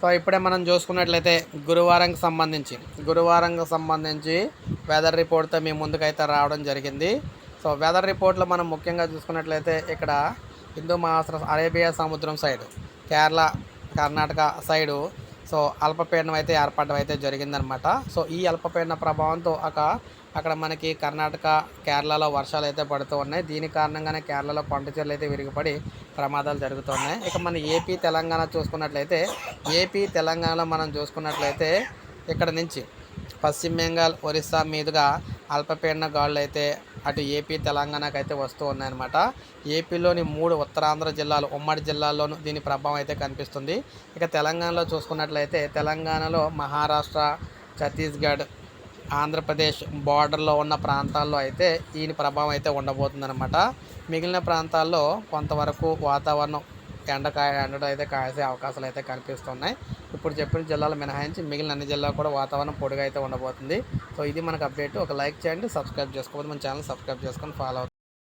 So ఇప్పుడే మనం చూసుకున్నట్లయితే గురువారంకి సంబంధించి గురువారంకి సంబంధించి వెదర్ రిపోర్ట్తో మీ ముందుకైతే రావడం జరిగింది. సో వెదర్ రిపోర్ట్లో మనం ముఖ్యంగా చూసుకున్నట్లయితే ఇక్కడ హిందూ మహాసర అరేబియా సముద్రం side Kerala Karnataka side so అల్పపీడనం అయితే ఏర్పడడం అయితే జరిగిందనమాట. సో ఈ అల్పపీడన ప్రభావంతో అక అక్కడ మనకి కర్ణాటక కేరళలో వర్షాలు అయితే పడుతూ ఉన్నాయి. దీని కారణంగానే కేరళలో పంట అయితే విరిగిపడి ప్రమాదాలు జరుగుతున్నాయి ఇక మన ఏపీ తెలంగాణ చూసుకున్నట్లయితే ఏపీ తెలంగాణలో మనం చూసుకున్నట్లయితే ఇక్కడ నుంచి పశ్చిమ బెంగాల్ ఒరిస్సా మీదుగా అల్పపీడన గాలులు అయితే అటు ఏపీ తెలంగాణకు అయితే వస్తూ ఉన్నాయన్నమాట. ఏపీలోని మూడు ఉత్తరాంధ్ర జిల్లాలు ఉమ్మడి జిల్లాల్లోనూ దీని ప్రభావం అయితే కనిపిస్తుంది. ఇక తెలంగాణలో చూసుకున్నట్లయితే తెలంగాణలో మహారాష్ట్ర ఛత్తీస్గఢ్ ఆంధ్రప్రదేశ్ బార్డర్లో ఉన్న ప్రాంతాల్లో అయితే దీని ప్రభావం అయితే ఉండబోతుందన్నమాట. మిగిలిన ప్రాంతాల్లో కొంతవరకు వాతావరణం ఎండకాయ ఎండ అయితే కాసే అవకాశాలు అయితే కనిపిస్తున్నాయి. ఇప్పుడు చెప్పిన జిల్లాలు మినహాయించి మిగిలిన అన్ని జిల్లాలు కూడా వాతావరణం పొడిగా అయితే ఉండబోతుంది. సో ఇది మనకు అప్డేట్. ఒక లైక్ చేయండి సబ్స్క్రైబ్ చేసుకోవద్దు. మన ఛానల్ సబ్స్క్రైబ్ చేసుకొని ఫాలో అవుతుంది